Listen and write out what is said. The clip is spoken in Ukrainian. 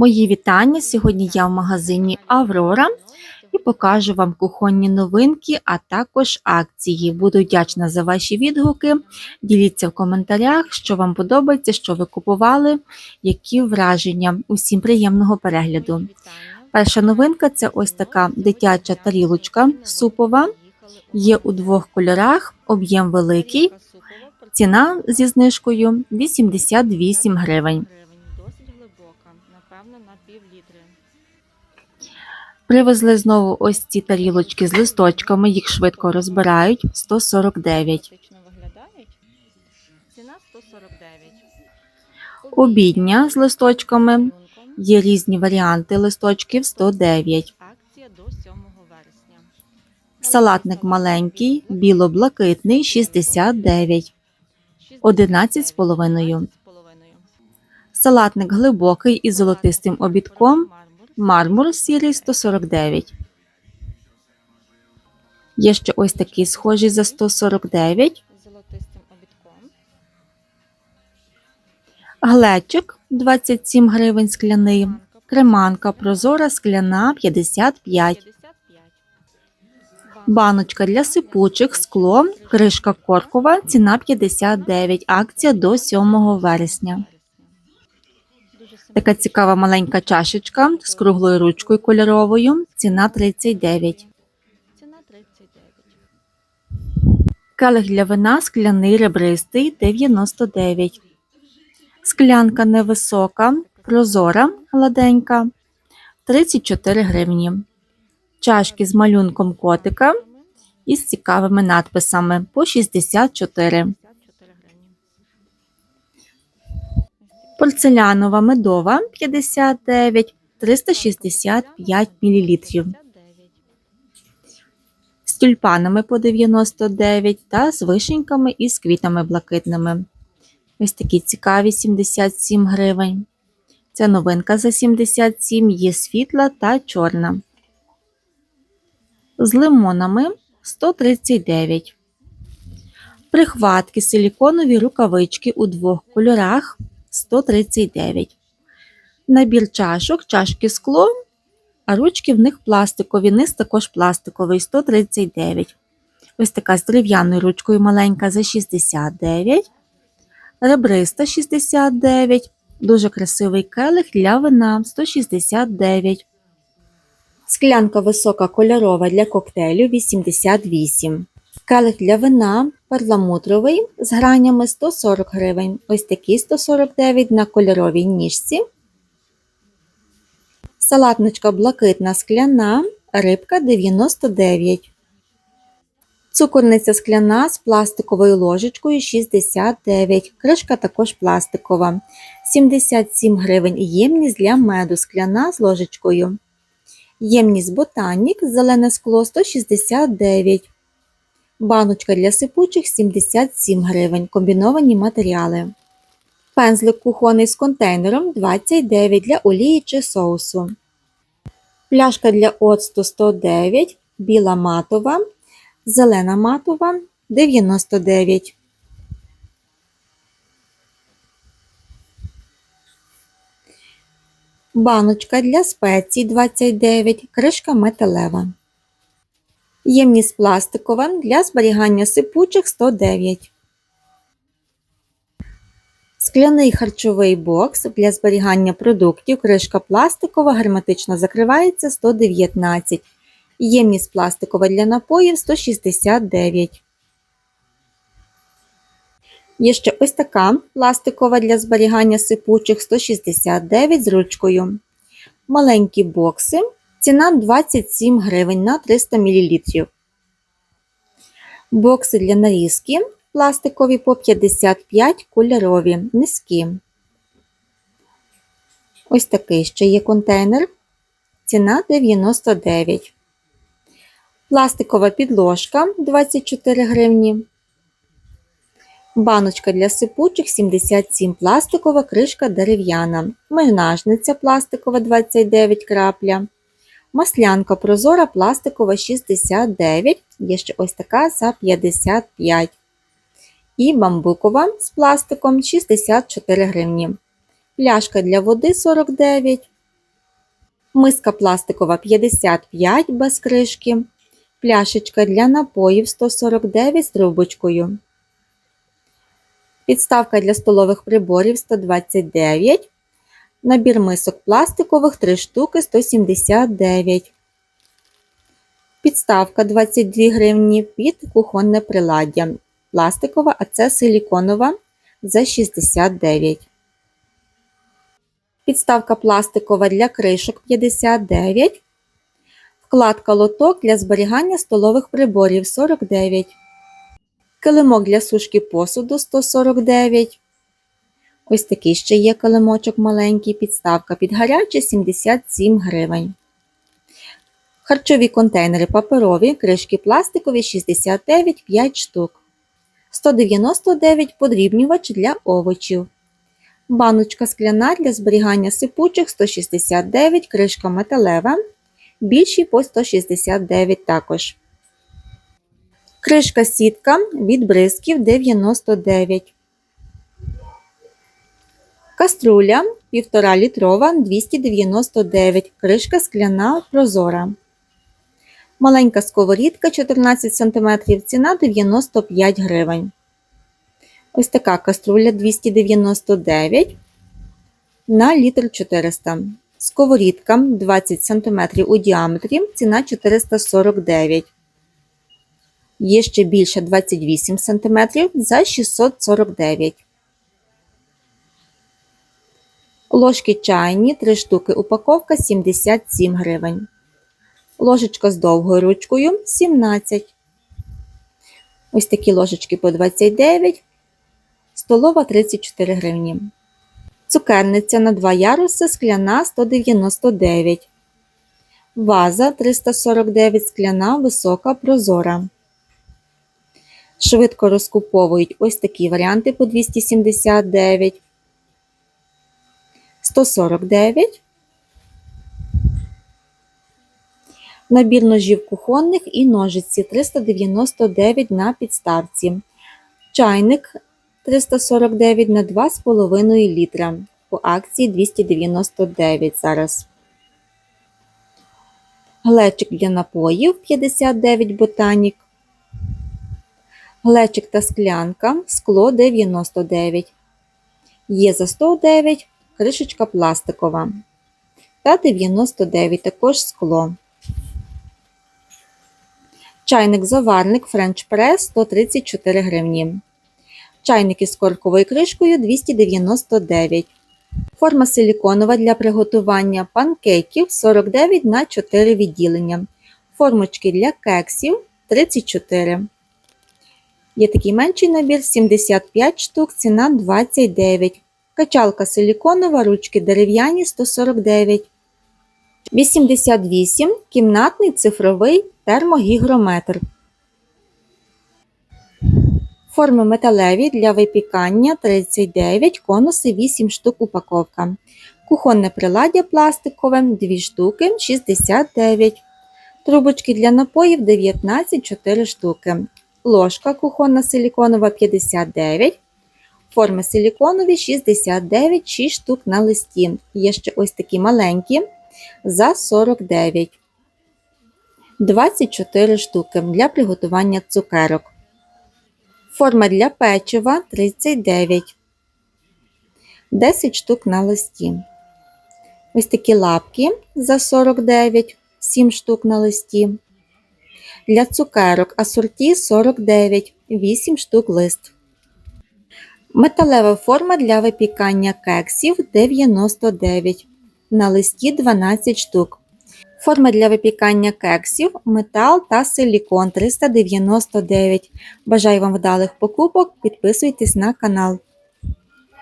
Мої вітання. Сьогодні я в магазині Аврора і покажу вам кухонні новинки, а також акції. Буду вдячна за ваші відгуки. Діліться в коментарях, що вам подобається, що ви купували, які враження. Усім приємного перегляду. Перша новинка це ось така дитяча тарілочка супова. Є у двох кольорах, об'єм великий. Ціна зі знижкою 88 гривень. Привезли знову ось ці тарілочки з листочками, їх швидко розбирають 149. Ціна 149. Обідня з листочками. Є різні варіанти листочків 109. Акція до 7 вересня. Салатник маленький, біло-блакитний 69. 11 з половиною. Салатник глибокий із золотистим обідком. Мармур сірий 149. Є ще ось такий схожий за 149. Золотистим обідком. Глечик 27 гривень скляний. Креманка прозора скляна 55. 55. Баночка для сипучих, скло, кришка коркова, ціна 59, акція до 7 вересня. Така цікава маленька чашечка з круглою ручкою кольоровою, ціна 39. Ціна 39. Келих для вина скляний ребристий 99. Склянка невисока, прозора, гладенька 34 гривні. Чашки з малюнком котика і з цікавими надписами по 64. Порцелянова медова 59 365 мл. З тюльпанами по 99 та з вишеньками і з квітами блакитними. Ось такі цікаві 77 гривень. Це новинка за 77, є світла та чорна. З лимонами 139. Прихватки силіконові рукавички у двох кольорах 139. Набір чашок, чашки скло, а ручки в них пластикові, низ також пластиковий 139. Ось така з дерев'яною ручкою маленька за 69. Ребриста 69. Дуже красивий келих для вина 169. Склянка висока кольорова для коктейлю 88. Келих для вина перламутровий з гранями 140 гривень. Ось такий 149 на кольоровій ніжці. Салатничка блакитна скляна, рибка 99. Цукорниця скляна з пластиковою ложечкою 69. Кришка також пластикова. 77 гривень ємність для меду скляна з ложечкою. Ємність ботанік зелене скло 169. Баночка для сипучих 77 гривень. Комбіновані матеріали. Пензлик кухонний з контейнером 29 для олії чи соусу. Пляшка для оцту 109, біла матова, зелена матова 99. Баночка для спецій 29, кришка металева. Ємність пластикова для зберігання сипучих 109. Скляний харчовий бокс для зберігання продуктів, кришка пластикова, герметично закривається 119. Ємність пластикова для напоїв 169. Є ще ось така пластикова для зберігання сипучих 169 з ручкою. Маленькі бокси. Ціна 27 гривень на 300 мл. Бокси для нарізки пластикові по 55 кольорові, низькі. Ось такий ще є контейнер. Ціна 99. Пластикова підложка 24 гривні. Баночка для сипучих 77 пластикова кришка дерев'яна. Менажниця пластикова 29 крапля. Маслянка прозора пластикова 69. Є ще ось така за 55 і бамбукова з пластиком 64 гривні. Пляшка для води 49, Миска пластикова 55 без кришки. Пляшечка для напоїв 149 з трубочкою. Підставка для столових приборів 129. Набір мисок пластикових 3 штуки 179. Підставка 22 гривні під кухонне приладдя. Пластикова, а це силіконова за 69. Підставка пластикова для кришок 59. Вкладка лоток для зберігання столових приборів 49. Килимок для сушки посуду 149. Ось такий ще є килимочок маленький, підставка під гаряче 77 гривень. Харчові контейнери паперові, кришки пластикові 69 5 штук. 199 подрібнювач для овочів. Баночка скляна для зберігання сипучих 169, кришка металева. Більші по 169 також. Кришка сітка від бризків 99. Каструля 1,5 літрова 299. Кришка скляна прозора. Маленька сковорідка 14 см, ціна 95 гривень. Ось така каструля 299 на літр 400. Сковорідка 20 см у діаметрі, ціна 449. Є ще більше 28 см за 649. Ложки чайні 3 штуки, упаковка 77 гривень. Ложечка з довгою ручкою 17. Ось такі ложечки по 29. Столова 34 гривні. Цукерниця на 2 яруси скляна 199. Ваза 349 скляна висока прозора. Швидко розкуповують ось такі варіанти по 279. 149. Набір ножів кухонних і ножиці 399 на підставці. Чайник 349 на 2,5 літра. По акції 299 зараз. Глечик для напоїв 59 ботанік. Глечик та склянка, скло 99. Є за 109, кришечка пластикова. Та 99 також скло. Чайник заварник French Press 134 гривні. Чайник із корковою кришкою 299. Форма силіконова для приготування панкейків 49 на 4 відділення. Формочки для кексів 34. Є такий менший набір 75 штук, ціна 29. Качалка силіконова, ручки дерев'яні 149. 88. Кімнатний цифровий термогігрометр. Форми металеві для випікання 39, конуси 8 штук упаковка. Кухонне приладдя пластикове 2 штуки 69. Трубочки для напоїв 19 4 штуки. Ложка кухонна силіконова 59. Форми силіконові 69 6 штук на листі. Є ще ось такі маленькі за 49. 24 штуки для приготування цукерок. Форма для печива 39. 10 штук на листі. Ось такі лапки за 49, 7 штук на листі. Для цукерок асорті 49, 8 штук лист. Металева форма для випікання кексів 99. На листі 12 штук. Форма для випікання кексів, метал та силікон 399. Бажаю вам вдалих покупок. Підписуйтесь на канал.